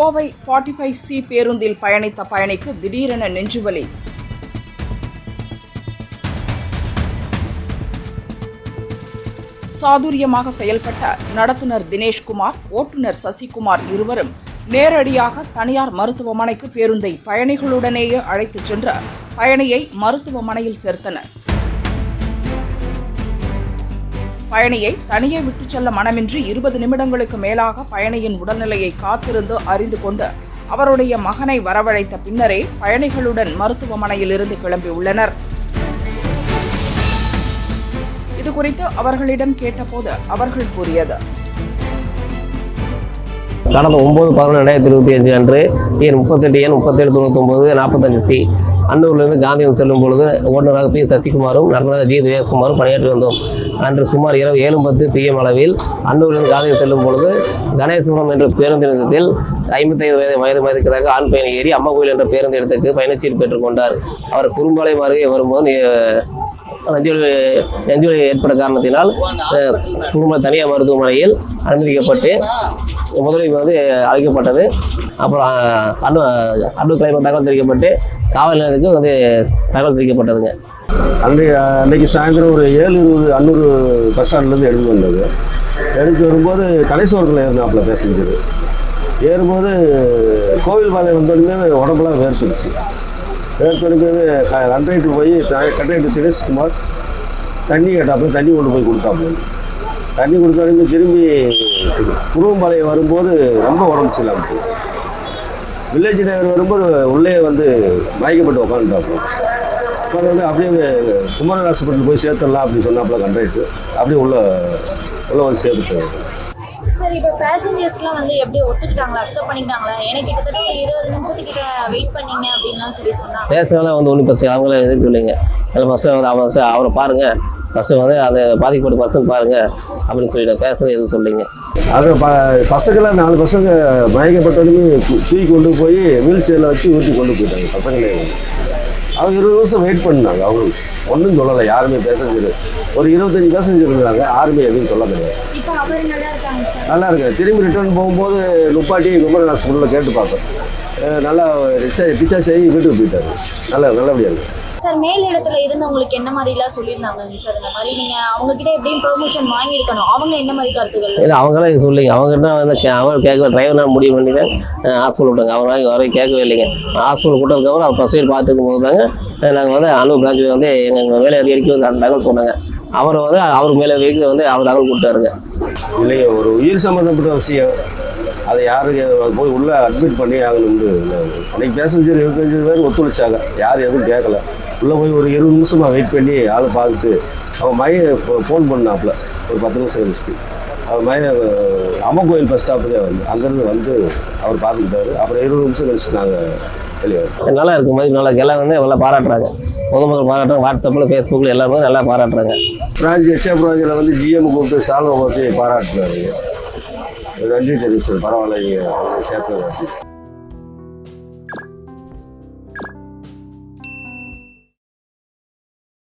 Kovai forty five C பேருந்தில் பயணித்த பயணிக்கு திடீரென நெஞ்சுவலி. சாதுரியமாக செயல்பட்ட நடத்துனர் தினேஷ்குமார் ஓட்டுநர் சசிகுமார் இருவரும் நேரடியாக தனியார் மருத்துவமனைக்கு பேருந்தை பயணிகளுடனேயே அழைத்துச் சென்று பயணியை மருத்துவமனையில் சேர்த்தனர். பயணியை தனியே விட்டுச் செல்ல மனமின்றி இருபது நிமிடங்களுக்கு மேலாக பயணியின் உடல்நிலையை காத்திருந்து அறிந்து கொண்டு அவருடைய மகனை வரவழைத்த பின்னரே பயணிகளுடன் மருத்துவமனையிலிருந்து கிளம்பியுள்ளனர் இதுகுறித்து அவர்களிடம் கேட்டபோது அவர்கள் கூறியது கடந்த ஒம்பது பதினொன்று ரெண்டாயிரத்தி இருபத்தி அஞ்சு அன்று எண் முப்பத்தெட்டு எண் முப்பத்தேழு தொண்ணூத்தொம்பது நாற்பத்தஞ்சு சி. அன்னூர்லேருந்து காந்தியம் செல்லும் பொழுது ஓட்டுநராக பி. சசிகுமாரும் நடனராக ஜி. தினேஷ்குமாரும் பணியாற்றி வந்தோம். அன்று சுமார் இரவு ஏழு பத்து பிஎம் அளவில் அன்னூரிலிருந்து காந்தியம் செல்லும் பொழுது கணேசபுரம் என்ற பேருந்து நிலையத்தில் ஐம்பத்தைந்து வயது வயது மதிக்கிறாக ஆண் பயணி ஏறி அம்மா கோயில் என்ற பேருந்து இடத்துக்கு பயணச்சீட்டு பெற்றுக்கொண்டார் அவர் குறும்பாளையம் அருகே வரும்போது நெஞ்சுவலி நெஞ்சுவலி ஏற்பட்ட காரணத்தினால் குடும்ப தனியார் மருத்துவமனையில் அனுமதிக்கப்பட்டு முதலில் வந்து அழைக்கப்பட்டது அப்புறம் அஹ், அண்ணு அண்ணு கிளைம தகவல் தெரிவிக்கப்பட்டு காவல் நிலையத்துக்கு வந்து தகவல் தெரிவிக்கப்பட்டதுங்க. அன்றைக்கு அன்றைக்கு சாயந்தரம் ஒரு ஏழு இருபது அன்னூறு பஸ் ஸ்டாண்ட்லேருந்து எடுத்து வந்தது. எடுத்து வரும்போது கணேஸ்வரத்தில் ஏறினாப்புல பேசஞ்சது. ஏறும்போது கோவில் பாதை வந்தோடனே உடம்புலாம் வேர்த்துருச்சு வேர்த்தொடனே கண்ட்ரைட்டு போய் கண்ட்ரைட்டு தினேஷ்குமார் தண்ணி கேட்டாப்புல தண்ணி கொண்டு போய் கொடுத்தாப்புல. தண்ணி கொடுத்தாலுமே திரும்பி குருவம்பாளையம் வரும்போது ரொம்ப உடம்பு சரியில்லாம வில்லேஜ் நகர் வரும்போது உள்ளே வந்து மயக்கப்பட்டு உட்காந்துட்டாப்புல உட்காந்து அப்படியே குமரன் ஹாஸ்பிட்டல் போய் சேர்த்துடலாம் அப்படின்னு சொன்னாப்புல கண்ட்ரைட்டு அப்படியே உள்ள உள்ளே வந்து சேர்த்துட்டு சார் இப்போ பேசஞ்சர்ஸ்லாம் வந்து எப்படி ஒத்துக்கிட்டாங்களா? அக்செப்ட் பண்ணிக்கிட்டாங்களா? எனக்கு கிட்டத்தட்ட ஒரு இருபது நிமிஷத்துக்கிட்ட வெயிட் பண்ணீங்க அப்படின்லாம் சொல்லி சொன்னாங்க. பேசுறதெல்லாம் வந்து ஒன்றும் பிரச்சனை அவங்களே எதுவும் சொல்லிங்க. அதில் ஃபஸ்ட்டு வந்து அவன் first அவரை பாருங்கள் ஃபஸ்ட்டு வந்து அந்த பாதிக்கப்பட்ட பர்சன் பாருங்கள் அப்படின்னு சொல்லிட்டு பேசுறது எதுவும் சொல்லிங்க. அது ப பசங்களை நாலு பசங்க மயக்கப்பட்டதுமே தூக்கி கொண்டு போய் வீல் சேரில் வச்சு ஊற்றி கொண்டு போயிட்டாங்க பசங்களே. அவங்க இருபது நிமிஷம் வெயிட் பண்ணாங்க. அவங்க ஒன்றும் சொல்லலை. யாருமே பேசஞ்சர் ஒரு இருபத்தஞ்சி பேசஞ்சர் இருந்தாங்க. யாருமே எதுவும் சொல்ல கிடையாது அவர் நல்லா இருக்காங்க சார் நல்லா இருக்கு திரும்பி ரிட்டர்ன் போகும்போது நுப்பாட்டி குமரன் ஹாஸ்பிட்டலில் கேட்டு பார்த்தேன் நல்லா ரிச்சா பிச்சா செய்ய வீட்டுக்கு போயிட்டாரு. நல்லா நல்லபடியாக இருக்கு. சார் மேல் இடத்துல இருந்தவங்களுக்கு என்ன மாதிரிலாம் சொல்லியிருந்தாங்க? சார் இந்த மாதிரி நீங்க அவங்க கிட்ட எப்படியும் ப்ரொமோஷன் வாங்கியிருக்கணும். அவங்க என்ன மாதிரி கருத்துக்கள்? இல்லை அவங்களாம் சொல்லிங்க அவங்க என்ன வந்து கே- அவர் கேட்கல டிரைவர் முடிவு பண்ணி தான் ஹாஸ்பிட்டல் விட்டாங்க அவங்க வாங்கி வரை கேட்கவே இல்லைங்க. ஹாஸ்பிட்டல் கூட்டதுக்கப்புறம் அவர் ஃபஸ்ட் எய்ட் பார்த்துக்கும் போது தாங்க நாங்கள் வந்து அனு பிரான்ச்சில் வந்து எங்கள் மேலே வரைக்கும் வந்து அந்த தகவல் சொன்னாங்க. அவரை வந்து அவருக்கு மேலே வரைக்கும் வந்து அவர் தகவல் கொடுத்தாருங்க. இல்லைங்க ஒரு உயிர் சம்மந்தப்பட்ட விஷயம். அதை யாருக்கு போய் உள்ளே அட்மிட் பண்ணி ஆகணும்னு அன்னைக்கு பேசஞ்சர் இருபத்தஞ்சு பேர் ஒத்துழைச்சாங்க. யார் எதுவும் கேட்கல. உள்ளே போய் ஒரு இருபது நிமிஷமாக வெயிட் பண்ணி ஆளை பார்த்துட்டு அவன் மைய ஃபோன் பண்ணாப்புல. ஒரு பத்து நிமிஷம் கழிச்சுட்டு. அவர் மைய அம்மன் கோயில் பஸ் ஸ்டாப்புக்கே வந்து அங்கேருந்து வந்து அவர் பார்த்துக்கிட்டாரு. அப்புறம் இருபது நிமிஷம் கழிச்சு நாங்கள் நல்லா இருக்கும். மாதிரி நல்லா எல்லாம் வந்து நல்லா பாராட்டுறாங்க. பொதுமக்கள் பாராட்டுறாங்க. வாட்ஸ்அப்பில் ஃபேஸ்புக்கில் எல்லாருமே நல்லா பாராட்டுறாங்க. பிரான்ச் எச்ஆ பிராஞ்சில் வந்து ஜிஎம் கூப்பிட்டு சால்வை பற்றி பாராட்டுனாருங்க நன்றி தெரிவிச்சது பரவாயில்ல சேர்த்து